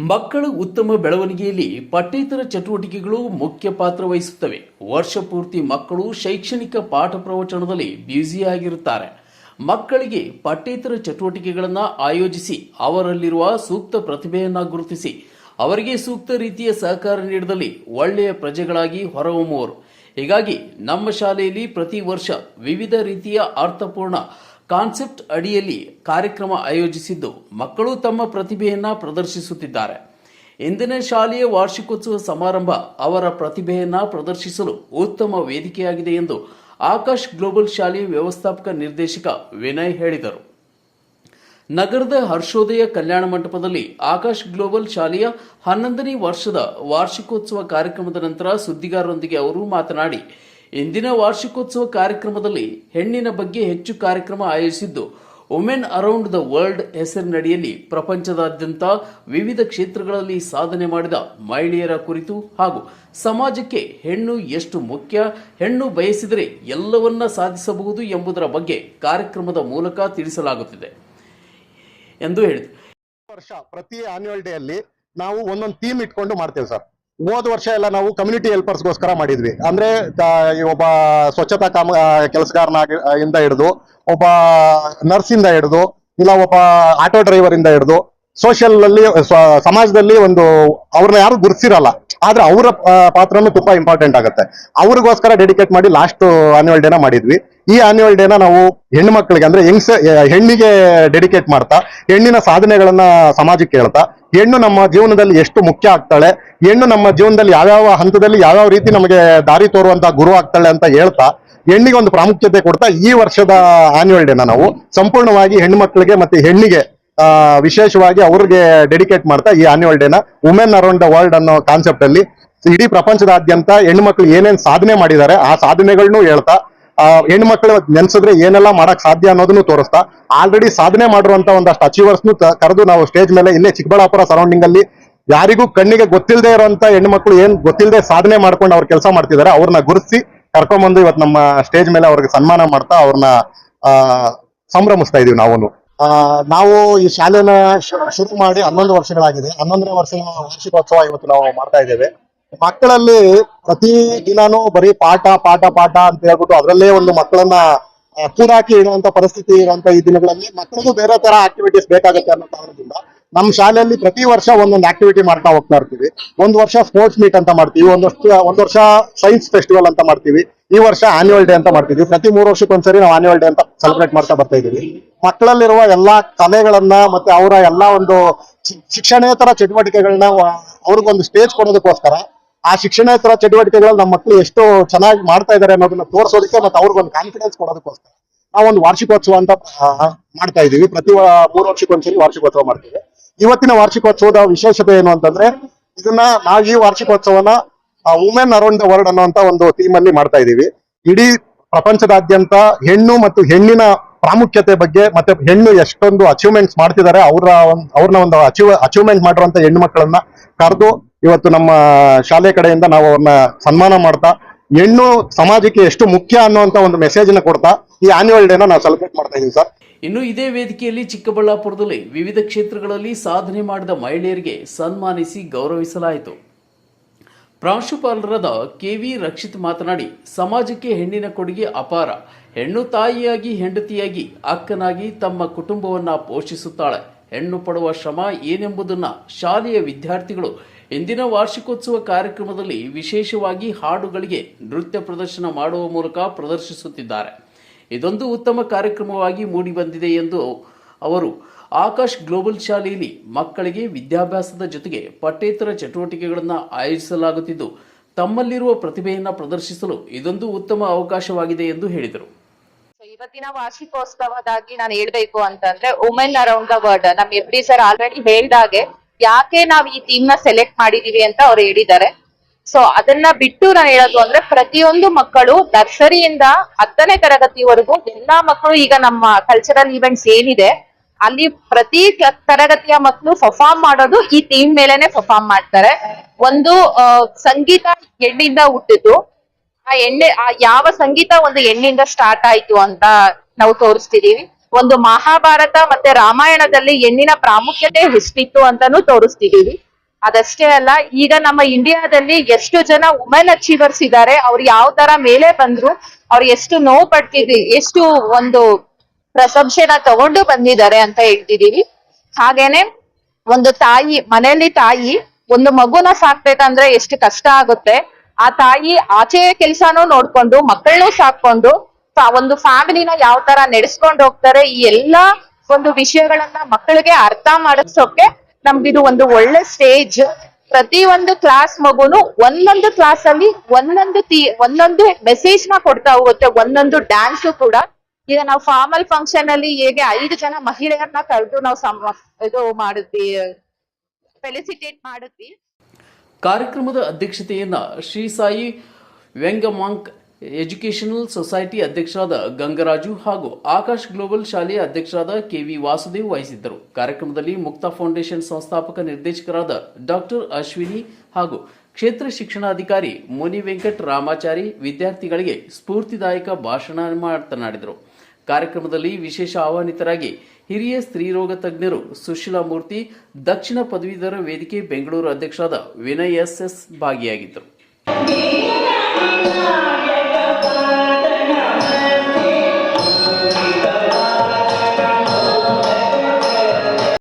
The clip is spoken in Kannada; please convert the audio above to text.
ಮಕ್ಕಳ ಉತ್ತಮ ಬೆಳವಣಿಗೆಯಲ್ಲಿ ಪಠ್ಯೇತರ ಚಟುವಟಿಕೆಗಳು ಮುಖ್ಯ ಪಾತ್ರ ವಹಿಸುತ್ತವೆ. ವರ್ಷ ಪೂರ್ತಿ ಮಕ್ಕಳು ಶೈಕ್ಷಣಿಕ ಪಾಠ ಪ್ರವಚನದಲ್ಲಿ ಬ್ಯುಸಿಯಾಗಿರುತ್ತಾರೆ. ಮಕ್ಕಳಿಗೆ ಪಠ್ಯೇತರ ಚಟುವಟಿಕೆಗಳನ್ನು ಆಯೋಜಿಸಿ, ಅವರಲ್ಲಿರುವ ಸೂಕ್ತ ಪ್ರತಿಭೆಯನ್ನು ಗುರುತಿಸಿ, ಅವರಿಗೆ ಸೂಕ್ತ ರೀತಿಯ ಸಹಕಾರ ನೀಡಿದಲ್ಲಿ ಒಳ್ಳೆಯ ಪ್ರಜೆಗಳಾಗಿ ಹೊರಹೊಮ್ಮುವರು. ಹೀಗಾಗಿ ನಮ್ಮ ಶಾಲೆಯಲ್ಲಿ ಪ್ರತಿ ವರ್ಷ ವಿವಿಧ ರೀತಿಯ ಅರ್ಥಪೂರ್ಣ ಕಾನ್ಸೆಪ್ಟ್ ಅಡಿಯಲ್ಲಿ ಕಾರ್ಯಕ್ರಮ ಆಯೋಜಿಸಿದ್ದು ಮಕ್ಕಳು ತಮ್ಮ ಪ್ರತಿಭೆಯನ್ನು ಪ್ರದರ್ಶಿಸುತ್ತಿದ್ದಾರೆ. ಇಂದಿನ ಶಾಲೆಯ ವಾರ್ಷಿಕೋತ್ಸವ ಸಮಾರಂಭ ಅವರ ಪ್ರತಿಭೆಯನ್ನು ಪ್ರದರ್ಶಿಸಲು ಉತ್ತಮ ವೇದಿಕೆಯಾಗಿದೆ ಎಂದು ಆಕಾಶ್ ಗ್ಲೋಬಲ್ ಶಾಲೆಯ ವ್ಯವಸ್ಥಾಪಕ ನಿರ್ದೇಶಕ ವಿನಯ್ ಹೇಳಿದರು. ನಗರದ ಹರ್ಷೋದಯ ಕಲ್ಯಾಣ ಮಂಟಪದಲ್ಲಿ ಆಕಾಶ್ ಗ್ಲೋಬಲ್ ಶಾಲೆಯ ಹನ್ನೊಂದನೇ ವರ್ಷದ ವಾರ್ಷಿಕೋತ್ಸವ ಕಾರ್ಯಕ್ರಮದ ನಂತರ ಸುದ್ದಿಗಾರರೊಂದಿಗೆ ಅವರು ಮಾತನಾಡಿ ಇಂದಿನ ವಾರ್ಷಿಕೋತ್ಸವ ಕಾರ್ಯಕ್ರಮದಲ್ಲಿ ಹೆಣ್ಣಿನ ಬಗ್ಗೆ ಹೆಚ್ಚು ಕಾರ್ಯಕ್ರಮ ಆಯೋಜಿಸಿದ್ದು ವುಮೆನ್ ಅರೌಂಡ್ ದ ವರ್ಲ್ಡ್ ಹೆಸರಿನಡಿಯಲ್ಲಿ ಪ್ರಪಂಚದಾದ್ಯಂತ ವಿವಿಧ ಕ್ಷೇತ್ರಗಳಲ್ಲಿ ಸಾಧನೆ ಮಾಡಿದ ಮಹಿಳೆಯರ ಕುರಿತು ಹಾಗೂ ಸಮಾಜಕ್ಕೆ ಹೆಣ್ಣು ಎಷ್ಟು ಮುಖ್ಯ, ಹೆಣ್ಣು ಬಯಸಿದರೆ ಎಲ್ಲವನ್ನ ಸಾಧಿಸಬಹುದು ಎಂಬುದರ ಬಗ್ಗೆ ಕಾರ್ಯಕ್ರಮದ ಮೂಲಕ ತಿಳಿಸಲಾಗುತ್ತಿದೆ ಎಂದು ಹೇಳಿದರು ವರ್ಷ, ಪ್ರತಿ ಆನ್ಯುವಲ್ ಡೇ ಅಲ್ಲಿ ನಾವು ಒಂದೊಂದು ಥೀಮ್ ಇಟ್ಕೊಂಡು ಮಾಡ್ತೇವೆ ಸರ್. ಹೋದ ವರ್ಷ ಎಲ್ಲ ನಾವು ಕಮ್ಯುನಿಟಿ ಹೆಲ್ಪರ್ಸ್ಗೋಸ್ಕರ ಮಾಡಿದ್ವಿ. ಅಂದ್ರೆ ಒಬ್ಬ ಸ್ವಚ್ಛತಾ ಕಾಮ ಕೆಲಸಗಾರನಾಗಿ ಇಂದ ಹಿಡಿದು, ಒಬ್ಬ ನರ್ಸ್ ಇಂದ ಹಿಡಿದು, ಇಲ್ಲ ಒಬ್ಬ ಆಟೋ ಡ್ರೈವರ್ ಇಂದ ಹಿಡಿದು ಸೋಷಿಯಲ್ ಅಲ್ಲಿ ಸಮಾಜದಲ್ಲಿ ಒಂದು ಅವ್ರನ್ನ ಯಾರು ಗುರುತಿಸಿರಲ್ಲ ಆದ್ರೆ ಅವರ ಪಾತ್ರನೂ ತುಂಬಾ ಇಂಪಾರ್ಟೆಂಟ್ ಆಗುತ್ತೆ. ಅವ್ರಿಗೋಸ್ಕರ ಡೆಡಿಕೇಟ್ ಮಾಡಿ ಲಾಸ್ಟ್ ಆನ್ಯುವಲ್ ಡೇನ ಮಾಡಿದ್ವಿ. ಈ ಆನ್ಯುವಲ್ ಡೇನ ನಾವು ಹೆಣ್ಣು ಮಕ್ಕಳಿಗೆ ಅಂದ್ರೆ ಹೆಂಗ್ಸ ಹೆಣ್ಣಿಗೆ ಡೆಡಿಕೇಟ್ ಮಾಡ್ತಾ ಹೆಣ್ಣಿನ ಸಾಧನೆಗಳನ್ನ ಸಮಾಜಕ್ಕೆ ಹೇಳ್ತಾ ಹೆಣ್ಣು ನಮ್ಮ ಜೀವನದಲ್ಲಿ ಎಷ್ಟು ಮುಖ್ಯ ಆಗ್ತಾಳೆ ಹೆಣ್ಣು ನಮ್ಮ ಜೀವನದಲ್ಲಿ ಯಾವ್ಯಾವ ಹಂತದಲ್ಲಿ ಯಾವ್ಯಾವ ರೀತಿ ನಮಗೆ ದಾರಿ ತೋರುವಂತ ಗುರು ಆಗ್ತಾಳೆ ಅಂತ ಹೇಳ್ತಾ ಹೆಣ್ಣಿಗೆ ಒಂದು ಪ್ರಾಮುಖ್ಯತೆ ಕೊಡ್ತಾ ಈ ವರ್ಷದ ಆನ್ಯುವಲ್ ಡೇನ ನಾವು ಸಂಪೂರ್ಣವಾಗಿ ಹೆಣ್ಣು ಮಕ್ಕಳಿಗೆ ಮತ್ತೆ ಹೆಣ್ಣಿಗೆ ಆ, ವಿಶೇಷವಾಗಿ ಅವ್ರಿಗೆ ಡೆಡಿಕೇಟ್ ಮಾಡ್ತಾ ಈ ಆನ್ಯುವಲ್ ಡೇನ ವುಮೆನ್ ಅರೌಂಡ್ ದ ವರ್ಲ್ಡ್ ಅನ್ನೋ ಕಾನ್ಸೆಪ್ಟ್ ಅಲ್ಲಿ ಇಡೀ ಪ್ರಪಂಚದಾದ್ಯಂತ ಹೆಣ್ಣು ಮಕ್ಕಳು ಏನೇನ್ ಸಾಧನೆ ಮಾಡಿದ್ದಾರೆ ಆ ಸಾಧನೆಗಳನ್ನು ಹೇಳ್ತಾ ಹೆಣ್ಣು ಮಕ್ಕಳು ನೆನ್ಸಿದ್ರೆ ಏನೆಲ್ಲ ಮಾಡಕ್ ಸಾಧ್ಯ ಅನ್ನೋದನ್ನು ತೋರಿಸ್ತಾ ಆಲ್ರೆಡಿ ಸಾಧನೆ ಮಾಡಿರುವಂತ ಒಂದಷ್ಟು ಅಚೀವರ್ಸ್ ಕರೆದು ನಾವು ಸ್ಟೇಜ್ ಮೇಲೆ ಇಲ್ಲೇ ಚಿಕ್ಕಬಳ್ಳಾಪುರ ಸರೌಂಡಿಂಗ್ ಅಲ್ಲಿ ಯಾರಿಗೂ ಕಣ್ಣಿಗೆ ಗೊತ್ತಿಲ್ಲದೆ ಇರುವಂತ ಹೆಣ್ಣು ಮಕ್ಕಳು ಏನ್ ಗೊತ್ತಿಲ್ಲದೆ ಸಾಧನೆ ಮಾಡ್ಕೊಂಡು ಅವ್ರು ಕೆಲಸ ಮಾಡ್ತಿದ್ದಾರೆ ಅವ್ರನ್ನ ಗುರುತಿಸಿ ಕರ್ಕೊಂಡ್ಬಂದು ಇವತ್ತು ನಮ್ಮ ಸ್ಟೇಜ್ ಮೇಲೆ ಅವ್ರಿಗೆ ಸನ್ಮಾನ ಮಾಡ್ತಾ ಅವ್ರನ್ನ ಸಂಭ್ರಮಿಸ್ತಾ ಇದೀವಿ ನಾವು ನಾವು ಈ ಶಾಲೆನ ಶುರು ಮಾಡಿ ಹನ್ನೊಂದು ವರ್ಷಗಳಾಗಿದೆ. ಹನ್ನೊಂದನೇ ವರ್ಷದ ವಾರ್ಷಿಕೋತ್ಸವ ಇವತ್ತು ನಾವು ಮಾಡ್ತಾ ಇದ್ದೇವೆ. ಮಕ್ಕಳಲ್ಲಿ ಪ್ರತಿ ದಿನಾನು ಬರೀ ಪಾಠ ಪಾಠ ಪಾಠ ಅಂತ ಹೇಳ್ಬಿಟ್ಟು ಅದರಲ್ಲೇ ಒಂದು ಮಕ್ಕಳನ್ನ ಕೂಡಾಕಿ ಇಡುವಂತ ಪರಿಸ್ಥಿತಿ ಇರುವಂತ ಈ ದಿನಗಳಲ್ಲಿ ಮಕ್ಕಳಿಗೂ ಬೇರೆ ತರ ಆಕ್ಟಿವಿಟೀಸ್ ಬೇಕಾಗುತ್ತೆ ಅನ್ನೋ ಕಾರಣದಿಂದ ನಮ್ಮ ಶಾಲೆಯಲ್ಲಿ ಪ್ರತಿ ವರ್ಷ ಒಂದೊಂದು ಆಕ್ಟಿವಿಟಿ ಮಾಡ್ತಾ ಹೋಗ್ತಾ ಇರ್ತೀವಿ. ಒಂದು ವರ್ಷ ಸ್ಪೋರ್ಟ್ಸ್ ಮೀಟ್ ಅಂತ ಮಾಡ್ತೀವಿ, ಒಂದಷ್ಟು, ಒಂದ್ ವರ್ಷ ಸೈನ್ಸ್ ಫೆಸ್ಟಿವಲ್ ಅಂತ ಮಾಡ್ತೀವಿ, ಈ ವರ್ಷ ಆನ್ಯುವಲ್ ಡೇ ಅಂತ ಮಾಡ್ತೀವಿ. ಪ್ರತಿ ಮೂರು ವರ್ಷಕ್ಕೊಂದ್ಸರಿ ನಾವು ಆನ್ಯುವಲ್ ಡೇ ಅಂತ ಸೆಲೆಬ್ರೇಟ್ ಮಾಡ್ತಾ ಬರ್ತಾ ಇದೀವಿ ಮಕ್ಕಳಲ್ಲಿರುವ ಎಲ್ಲಾ ಕಲೆಗಳನ್ನ ಮತ್ತೆ ಅವರ ಎಲ್ಲಾ ಒಂದು ಶಿಕ್ಷಣೇತರ ಚಟುವಟಿಕೆಗಳನ್ನ ಅವ್ರಿಗೊಂದು ಸ್ಟೇಜ್ ಕೊಡೋದಕ್ಕೋಸ್ಕರ ಆ ಶಿಕ್ಷಣೇತರ ಚಟುವಟಿಕೆಗಳಲ್ಲಿ ನಮ್ಮ ಮಕ್ಕಳು ಎಷ್ಟು ಚೆನ್ನಾಗಿ ಮಾಡ್ತಾ ಇದ್ದಾರೆ ಅನ್ನೋದನ್ನ ತೋರಿಸೋದಕ್ಕೆ ಮತ್ತೆ ಅವ್ರಿಗೊಂದು ಕಾನ್ಫಿಡೆನ್ಸ್ ಕೊಡೋದಕ್ಕೋಸ್ಕರ. ನಾವೊಂದು ವಾರ್ಷಿಕೋತ್ಸವ ಅಂತ ಮಾಡ್ತಾ ಇದೀವಿ ಪ್ರತಿ ಮೂರು ವರ್ಷಕ್ಕೊಂದ್ಸರಿ ವಾರ್ಷಿಕೋತ್ಸವ ಮಾಡ್ತೀವಿ. ಇವತ್ತಿನ ವಾರ್ಷಿಕೋತ್ಸವದ ವಿಶೇಷತೆ ಏನು ಅಂತಂದ್ರೆ, ಇದನ್ನ ನಾವು ಈ ವಾರ್ಷಿಕೋತ್ಸವನ ವುಮೆನ್ ಅರೌಂಡ್ ದ ವರ್ಲ್ಡ್ ಅನ್ನುವಂತ ಒಂದು ಥೀಮ್ ಅಲ್ಲಿ ಮಾಡ್ತಾ ಇದೀವಿ ಇಡೀ ಪ್ರಪಂಚದಾದ್ಯಂತ ಹೆಣ್ಣು ಮತ್ತು ಹೆಣ್ಣಿನ ಪ್ರಾಮುಖ್ಯತೆ ಬಗ್ಗೆ ಮತ್ತೆ ಹೆಣ್ಣು ಎಷ್ಟೊಂದು ಅಚೀವ್ಮೆಂಟ್ಸ್ ಮಾಡ್ತಿದ್ದಾರೆ, ಅವರ ಅವ್ರನ್ನ ಒಂದು ಅಚೀವ್ ಅಚೀವ್ಮೆಂಟ್ ಮಾಡಿರುವಂತ ಹೆಣ್ಣು ಮಕ್ಕಳನ್ನ ಕರೆದು ಇವತ್ತು ನಮ್ಮ ಶಾಲೆ ಕಡೆಯಿಂದ ನಾವು ಅವ್ರನ್ನ ಸನ್ಮಾನ ಮಾಡ್ತಾ, ಹೆಣ್ಣು ಸಮಾಜಕ್ಕೆ ಎಷ್ಟು ಮುಖ್ಯ ಅನ್ನುವಂತ ಒಂದು ಮೆಸೇಜ್ನ ಕೊಡ್ತಾ, ಈ ಆನ್ಯುವಲ್ ಡೇನ ನಾವು ಸೆಲೆಬ್ರೇಟ್ ಮಾಡ್ತಾ ಇದೀವಿ ಸರ್. ಇನ್ನು ಇದೇ ವೇದಿಕೆಯಲ್ಲಿ ಚಿಕ್ಕಬಳ್ಳಾಪುರದಲ್ಲಿ ವಿವಿಧ ಕ್ಷೇತ್ರಗಳಲ್ಲಿ ಸಾಧನೆ ಮಾಡಿದ ಮಹಿಳೆಯರಿಗೆ ಸನ್ಮಾನಿಸಿ ಗೌರವಿಸಲಾಯಿತು. ಪ್ರಾಂಶುಪಾಲರಾದ ಕೆವಿ ರಕ್ಷಿತ್ ಮಾತನಾಡಿ, ಸಮಾಜಕ್ಕೆ ಹೆಣ್ಣಿನ ಕೊಡುಗೆ ಅಪಾರ. ಹೆಣ್ಣು ತಾಯಿಯಾಗಿ, ಹೆಂಡತಿಯಾಗಿ, ಅಕ್ಕನಾಗಿ ತಮ್ಮ ಕುಟುಂಬವನ್ನ ಪೋಷಿಸುತ್ತಾಳೆ. ಹೆಣ್ಣು ಪಡುವ ಶ್ರಮ ಏನೆಂಬುದನ್ನು ಶಾಲೆಯ ವಿದ್ಯಾರ್ಥಿಗಳು ಇಂದಿನ ವಾರ್ಷಿಕೋತ್ಸವ ಕಾರ್ಯಕ್ರಮದಲ್ಲಿ ವಿಶೇಷವಾಗಿ ಹಾಡುಗಳಿಗೆ ನೃತ್ಯ ಪ್ರದರ್ಶನ ಮಾಡುವ ಮೂಲಕ ಪ್ರದರ್ಶಿಸುತ್ತಿದ್ದಾರೆ. ಇದೊಂದು ಉತ್ತಮ ಕಾರ್ಯಕ್ರಮವಾಗಿ ಮೂಡಿಬಂದಿದೆ ಎಂದು ಅವರು ಆಕಾಶ್ ಗ್ಲೋಬಲ್ ಶಾಲೆಯಲ್ಲಿ ಮಕ್ಕಳಿಗೆ ವಿದ್ಯಾಭ್ಯಾಸದ ಜೊತೆಗೆ ಪಠ್ಯೇತರ ಚಟುವಟಿಕೆಗಳನ್ನು ಆಯೋಜಿಸಲಾಗುತ್ತಿದ್ದು, ತಮ್ಮಲ್ಲಿರುವ ಪ್ರತಿಭೆಯನ್ನು ಪ್ರದರ್ಶಿಸಲು ಇದೊಂದು ಉತ್ತಮ ಅವಕಾಶವಾಗಿದೆ ಎಂದು ಹೇಳಿದರು. ಇವತ್ತಿನ ವಾರ್ಷಿಕೋತ್ಸವದಾಗಿ ನಾನು ಹೇಳ್ಬೇಕು ಅಂತಂದ್ರೆ ವುಮೆನ್ ಅರೌಂಡ್ ದ ವರ್ಲ್ಡ್ ನಮ್ ಎಫ್ ಡಿ ಸರ್ ಆಲ್ರೆಡಿ ಹೇಳ್ದಾಗೆ ಯಾಕೆ ನಾವ್ ಈ ಥೀಮ್ನ ಸೆಲೆಕ್ಟ್ ಮಾಡಿದೀವಿ ಅಂತ ಅವ್ರು ಹೇಳಿದ್ದಾರೆ. ಸೊ ಅದನ್ನ ಬಿಟ್ಟು ನಾನು ಹೇಳೋದು ಅಂದ್ರೆ ಪ್ರತಿಯೊಂದು ಮಕ್ಕಳು ನರ್ಸರಿಯಿಂದ ಹತ್ತನೇ ತರಗತಿವರೆಗೂ ಎಲ್ಲಾ ಮಕ್ಕಳು ಈಗ ನಮ್ಮ ಕಲ್ಚರಲ್ ಈವೆಂಟ್ಸ್ ಏನಿದೆ, ಅಲ್ಲಿ ಪ್ರತಿ ತರಗತಿಯ ಮಕ್ಕಳು ಪರ್ಫಾರ್ಮ್ ಮಾಡೋದು ಈ ಥೀಮ್ ಮೇಲೆನೆ ಪರ್ಫಾರ್ಮ್ ಮಾಡ್ತಾರೆ. ಒಂದು ಸಂಗೀತ ಹೆಣ್ಣಿಂದ ಹುಟ್ಟಿದ್ದು. ಆ ಎಣ್ಣೆ, ಆ ಯಾವ ಸಂಗೀತ ಒಂದು ಹೆಣ್ಣಿಂದ ಸ್ಟಾರ್ಟ್ ಆಯ್ತು ಅಂತ ನಾವು ತೋರಿಸ್ತಿದೀವಿ. ಒಂದು ಮಹಾಭಾರತ ಮತ್ತೆ ರಾಮಾಯಣದಲ್ಲಿ ಹೆಣ್ಣಿನ ಪ್ರಾಮುಖ್ಯತೆ ಎಷ್ಟಿತ್ತು ಅಂತಾನು ತೋರಿಸ್ತಿದೀವಿ. ಅದಷ್ಟೇ ಅಲ್ಲ, ಈಗ ನಮ್ಮ ಇಂಡಿಯಾದಲ್ಲಿ ಎಷ್ಟು ಜನ ವುಮೆನ್ ಅಚೀವರ್ಸ್ ಇದ್ದಾರೆ ಅವ್ರು ಯಾವ ತರ ಮೇಲೆ ಬಂದ್ರು, ಅವ್ರು ಎಷ್ಟು ನೋವು ಪಡ್ತಿದ್ವಿ ಎಷ್ಟು ಒಂದು ಪ್ರಶಂಸೆನ ತಗೊಂಡು ಬಂದಿದ್ದಾರೆ ಅಂತ ಹೇಳ್ತಿದೀವಿ. ಹಾಗೇನೆ ಒಂದು ತಾಯಿ, ಮನೆಯಲ್ಲಿ ತಾಯಿ, ಒಂದು ಮಗುನ ಸಾಕ್ಬೇಕಂದ್ರೆ ಎಷ್ಟು ಕಷ್ಟ ಆಗುತ್ತೆ. ಆ ತಾಯಿ ಆಚೆ ಕೆಲ್ಸಾನು ನೋಡ್ಕೊಂಡು, ಮಕ್ಕಳನ್ನು ಸಾಕೊಂಡು ಒಂದು ಫ್ಯಾಮಿಲಿನ ಯಾವ ತರ ನಡೆಸ್ಕೊಂಡು ಹೋಗ್ತಾರೆ, ಈ ಎಲ್ಲಾ ಒಂದು ವಿಷಯಗಳನ್ನ ಮಕ್ಕಳಿಗೆ ಅರ್ಥ ಮಾಡಿಸೋಕೆ ನಮ್ಗಿದು ಒಂದು ಒಳ್ಳೆ ಸ್ಟೇಜ್ ಪ್ರತಿ ಒಂದು ಕ್ಲಾಸ್ ಮಗುನು ಒಂದೊಂದು ಕ್ಲಾಸ್ ಅಲ್ಲಿ ಒಂದೊಂದು ಒಂದೊಂದೇ ಮೆಸೇಜ್ನ ಕೊಡ್ತಾ ಹೋಗುತ್ತೆ, ಒಂದೊಂದು ಡ್ಯಾನ್ಸ್ ಕೂಡ. ಈಗ ನಾವು ಫಾರ್ಮಲ್ ಫಂಕ್ಷನ್ ಅಲ್ಲಿ ಹೇಗೆ ಐದು ಜನ ಮಹಿಳೆಯರನ್ನ ಕರೆದು ನಾವು ಇದು ಮಾಡಿದ್ವಿ ಫೆಲಿಸಿಟೇಟ್ ಮಾಡಿದ್ವಿ. ಕಾರ್ಯಕ್ರಮದ ಅಧ್ಯಕ್ಷತೆಯನ್ನು ಶ್ರೀ ಸಾಯಿ ವ್ಯಂಗಮಾಂಕ್ ಎಜುಕೇಷನಲ್ ಸೊಸೈಟಿ ಅಧ್ಯಕ್ಷರಾದ ಗಂಗರಾಜು ಹಾಗೂ ಆಕಾಶ್ ಗ್ಲೋಬಲ್ ಶಾಲೆಯ ಅಧ್ಯಕ್ಷರಾದ ಕೆವಿ ವಾಸುದೇವ್ ವಹಿಸಿದ್ದರು. ಕಾರ್ಯಕ್ರಮದಲ್ಲಿ ಮುಕ್ತ ಫೌಂಡೇಶನ್ ಸಂಸ್ಥಾಪಕ ನಿರ್ದೇಶಕರಾದ ಡಾಕ್ಟರ್ ಅಶ್ವಿನಿ ಹಾಗೂ ಕ್ಷೇತ್ರ ಶಿಕ್ಷಣಾಧಿಕಾರಿ ಮುನಿ ವೆಂಕಟ್ ರಾಮಾಚಾರಿ ವಿದ್ಯಾರ್ಥಿಗಳಿಗೆ ಸ್ಫೂರ್ತಿದಾಯಕ ಭಾಷಣ ಮಾತನಾಡಿದರು. ಕಾರ್ಯಕ್ರಮದಲ್ಲಿ ವಿಶೇಷ ಆಹ್ವಾನಿತರಾಗಿ ಹಿರಿಯ ಸ್ತ್ರೀರೋಗ ತಜ್ಞರು ಸುಶೀಲಾ ಮೂರ್ತಿ ದಕ್ಷಿಣ ಪದವೀಧರ ವೇದಿಕೆ ಬೆಂಗಳೂರು ಅಧ್ಯಕ್ಷರಾದ ವಿನಯ್ ಎಸ್ ಎಸ್ ಭಾಗಿಯಾಗಿದ್ದರು.